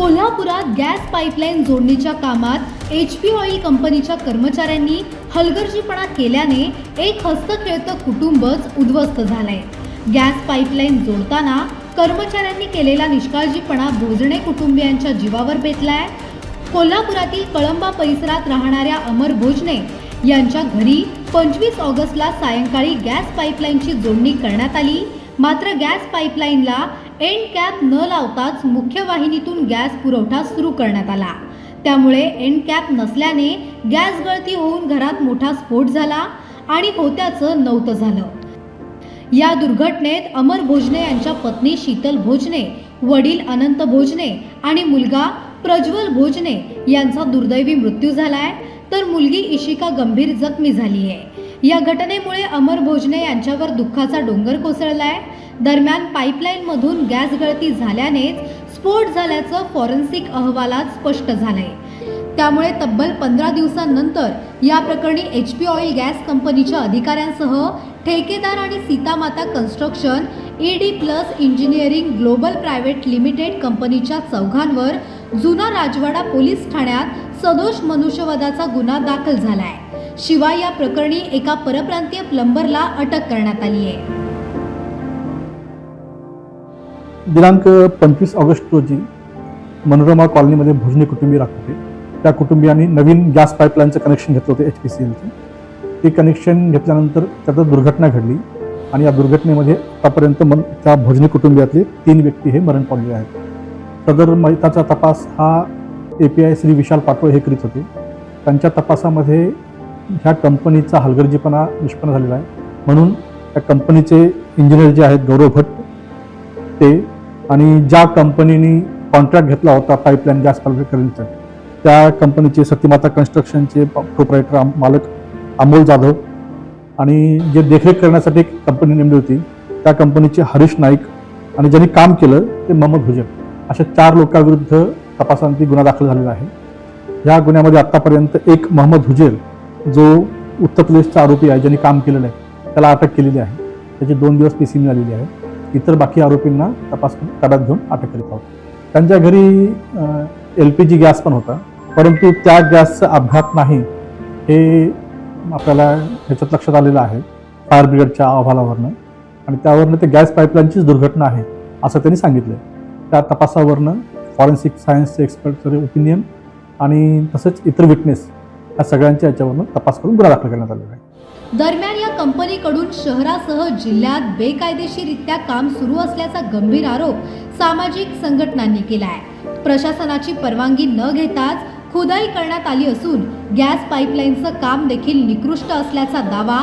कोल्हापुरात gas pipeline जोडणीच्या कामात एच पी ऑइल कंपनीच्या कर्मचाऱ्यांनी हलगर्जीपणा केल्याने एक हस्तखेळतं कुटुंबच उद्ध्वस्त झालंय. गॅस पाईपलाईन जोडताना कर्मचाऱ्यांनी केलेला निष्काळजीपणा भोजणे कुटुंबियांच्या जीवावर बेतलाय कोल्हापुरातील कळंबा परिसरात राहणाऱ्या अमर भोजने यांच्या घरी पंचवीस ऑगस्टला सायंकाळी गॅस पाईपलाईनची जोडणी करण्यात आली. मात्र गॅस पाईपलाईनला एंड कॅप न लावताच मुख्य वाहिनीतून गॅस पुरवठा सुरू करण्यात आला. त्यामुळे एंड कॅप नसल्याने गॅस गळती होऊन घरात मोठा स्फोट झाला आणि होत्याचं नव्हतं झालं. या दुर्घटनेत अमर भोजने यांच्या पत्नी शीतल भोजने वडील अनंत भोजने आणि मुलगा प्रज्वल भोजने यांचा दुर्दैवी मृत्यू झालाय तर मुलगी इशिका गंभीर जखमी झाली आहे या घटनेमुळे अमर भोजने यांच्यावर दुःखाचा डोंगर कोसळलाय दरम्यान पाईपलाईनमधून गॅस गळती झाल्यानेच स्फोट झाल्याचं फॉरेन्सिक अहवालात स्पष्ट झालंय. त्यामुळे तब्बल पंधरा दिवसांनंतर या प्रकरणी एच पी ऑइल गॅस कंपनीच्या अधिकाऱ्यांसह ठेकेदार आणि Sitamata construction ED plus engineering global private limited कंपनीच्या चौघांवर जुना राजवाडा पोलीस ठाण्यात सदोष मनुष्यवधाचा गुन्हा दाखल झालाय. शिवाय या प्रकरणी एका परप्रांतीय प्लंबरला अटक करण्यात आली आहे दिनांक पंचवीस ऑगस्ट रोजी मनोरमा कॉलनीमध्ये भोजने कुटुंबीय राहत होते. त्या कुटुंबियांनी नवीन गॅस पाईपलाईनचं कनेक्शन घेतलं होतं एच पी सी एलचं ते कनेक्शन घेतल्यानंतर त्यात दुर्घटना घडली आणि या दुर्घटनेमध्ये आतापर्यंत मन त्या भोजने कुटुंबियातले तीन व्यक्ती हे मरण पावलेले आहेत. सदर मैताचा तपास हा A P I Shri Vishal Patol हे करीत होते. त्यांच्या तपासामध्ये ह्या कंपनीचा हलगर्जीपणा निष्पन्न झालेला आहे. म्हणून त्या कंपनीचे इंजिनियर जे आहेत गौरव भट ते आणि ज्या कंपनीने कॉन्ट्रॅक्ट घेतला होता पाईपलाईन गॅस पाईपलाईनचा त्या कंपनीचे सत्यमाता कन्स्ट्रक्शनचे प्रोपरायटर मालक अमोल जाधव आणि जे देखरेख करण्यासाठी एक कंपनी नेमली होती त्या कंपनीचे हरीश नाईक आणि ज्यांनी काम केलं ते मोहम्मद हुजर. अशा चार लोकांविरुद्ध तपासांती गुन्हा दाखल झालेला आहे. या गुन्ह्यामध्ये आत्तापर्यंत एक मोहम्मद हुजेर जो उत्तर प्रदेशचा आरोपी आहे ज्यांनी काम केलेलं आहे त्याला अटक केलेली आहे. त्याची दोन दिवस पी सी मिळालेली आहे. इतर बाकी आरोपींना तपास ताब्यात घेऊन अटक करीत आहोत. त्यांच्या घरी एल पी जी गॅस पण होता परंतु त्या गॅसचा अपघात नाही हे आपल्याला ह्याच्यात लक्षात आलेलं आहे फायर ब्रिगेडच्या अहवालावरनं. आणि त्यावरनं ते गॅस पाईपलाईनचीच दुर्घटना आहे असं त्यांनी सांगितलं त्या तपासावरनं फॉरेन्सिक सायन्सचे एक्सपर्टचे ओपिनियन आणि तसंच इतर विटनेस या सगळ्यांच्या याच्यावरनं तपास करून गुन्हा दाखल करण्यात आलेला आहे. दरम्यान या कंपनीकडून शहरासह जिल्ह्यात बेकायदेशीरित्या काम सुरू असल्याचा गंभीर आरोप सामाजिक संघटनांनी केला आहे प्रशासनाची परवानगी न घेताच खुदाई करण्यात आली असून गॅस पाईपलाईनचं काम देखील निकृष्ट असल्याचा दावा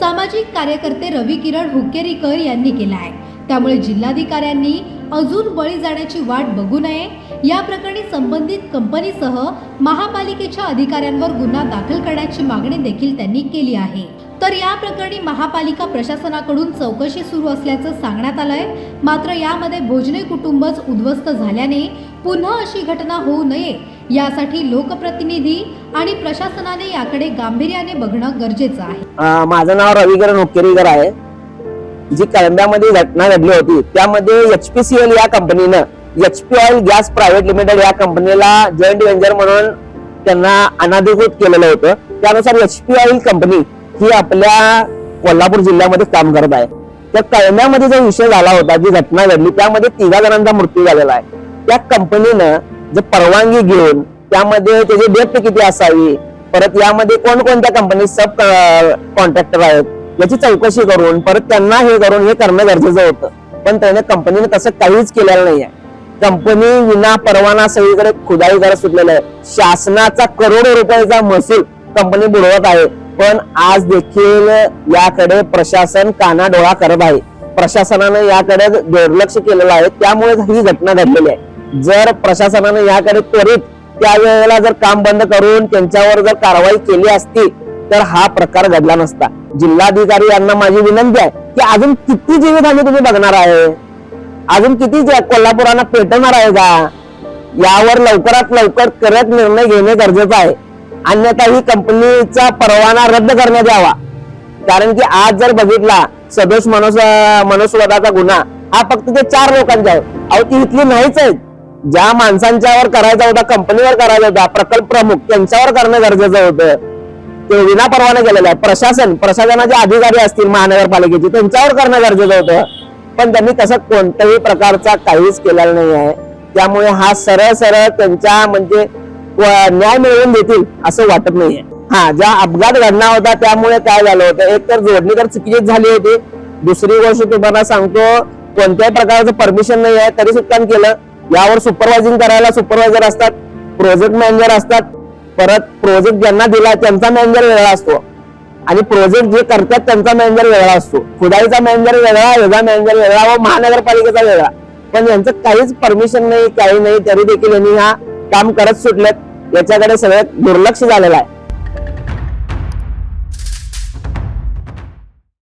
सामाजिक कार्यकर्ते रवी किरण हुक्केरीकर यांनी केला आहे त्यामुळे जिल्हाधिकाऱ्यांनी अजून बळी जाण्याची वाट बघू नये. या प्रकरणी संबंधित कंपनीसह महापालिकेच्या अधिकाऱ्यांवर गुन्हा दाखल करण्याची मागणी देखील त्यांनी केली आहे. तर या प्रकरणी महापालिका प्रशासनाकडून चौकशी सुरू असल्याचं सांगण्यात आलंय. मात्र यामध्ये भोजने कुटुंबच उद्ध्वस्त झाल्याने पुन्हा अशी घटना होऊ नये यासाठी लोकप्रतिनिधी आणि प्रशासनाने याकडे गांभीर्याने बघणं गरजेचं आहे. माझं नाव रविकरण उपकेरीकर आहे. जी कळंब्यामध्ये घटना घडली होती त्यामध्ये एचपीसीएल या कंपनीनं HP oil gas private limited या कंपनीला जॉईंट व्हेंचर म्हणून त्यांना अनाधिकृत केलेलं होतं. त्यानुसार एचपी ऑइल कंपनी ही आपल्या कोल्हापूर जिल्ह्यामध्ये काम करत आहे. त्या कळंब्यामध्ये जो विषय झाला होता जी घटना घडली त्यामध्ये तिघा जणांचा मृत्यू झालेला आहे. त्या कंपनीनं जे परवानगी घेऊन त्यामध्ये त्याची डेप्थ किती असावी. परत यामध्ये कोणकोणत्या कंपनी सब कॉन्ट्रॅक्टर आहेत? याची चौकशी करून परत त्यांना हे करून हे करणं गरजेचं होतं. पण त्याने कंपनीने तसं काहीच केलेलं नाहीये. कंपनी विना परवाना सगळीकडे खुदाई करत सुटलेलं आहे. शासनाचा करोडो रुपयाचा महसूल कंपनी बुडवत आहे. पण आज देखील याकडे प्रशासन कानाडोळा करत आहे. प्रशासनानं याकडे दुर्लक्ष केलेलं आहे. त्यामुळे ही घटना घडलेली आहे. जर प्रशासनानं याकडे त्वरित त्यावेळेला जर काम बंद करून त्यांच्यावर जर कारवाई केली असती तर हा प्रकार घडला नसता. जिल्हाधिकारी यांना माझी विनंती आहे की अजून किती जीवितहानी तुम्ही बघणार आहे? अजून किती जे- कोल्हापुरांना पेटवणार आहे का? यावर लवकरात लवकर करत निर्णय घेणे गरजेचं आहे. अन्यथा ही कंपनीचा परवाना रद्द करण्यात यावा. कारण की आज जर बघितला सदोष मनुष्य मनुष्यवधाचा गुन्हा हा फक्त ते चार लोकांचा आहे. अहो ती इथली नाहीच आहेत. ज्या माणसांच्यावर करायचा होता कंपनीवर करायचा होता प्रकल्प प्रमुख त्यांच्यावर करणं गरजेचं होतं. ते विना परवाना केलेलं आहे प्रशासन प्रशासनाचे अधिकारी असतील महानगरपालिकेचे त्यांच्यावर करणं गरजेचं होतं. पण त्यांनी तसं कोणत्याही प्रकारचा काहीच केलेला नाही आहे. त्यामुळे हा सरळ सरळ त्यांच्या म्हणजे न्याय मिळवून देतील असं वाटत नाहीये. हा ज्या अपघात घडला होता त्यामुळे काय झालं होतं? एक तर जोडणी तर चुकीचीच झाली होती. दुसरी गोष्ट तुम्हाला सांगतो कोणत्याही प्रकारचं परमिशन नाही आहे तरी सुद्धा केलं. यावर सुपरवायझिंग करायला सुपरवायझर असतात प्रोजेक्ट मॅनेजर असतात परत प्रोजेक्ट ज्यांना दिला त्यांचा मॅनेजर वेगळा असतो. आणि प्रोजेक्ट जे करतात त्यांचा मॅनेजर वेगळा असतो. खुदाईचा मॅनेजर वेगळा वेगळा मॅनेजर वेगळा व महानगरपालिकेचा वेगळा. पण यांचं काहीच परमिशन नाही काही नाही तरी देखील यांनी हा काम करत सुटलेत. याच्याकडे सगळ्यात दुर्लक्ष झालेलं आहे.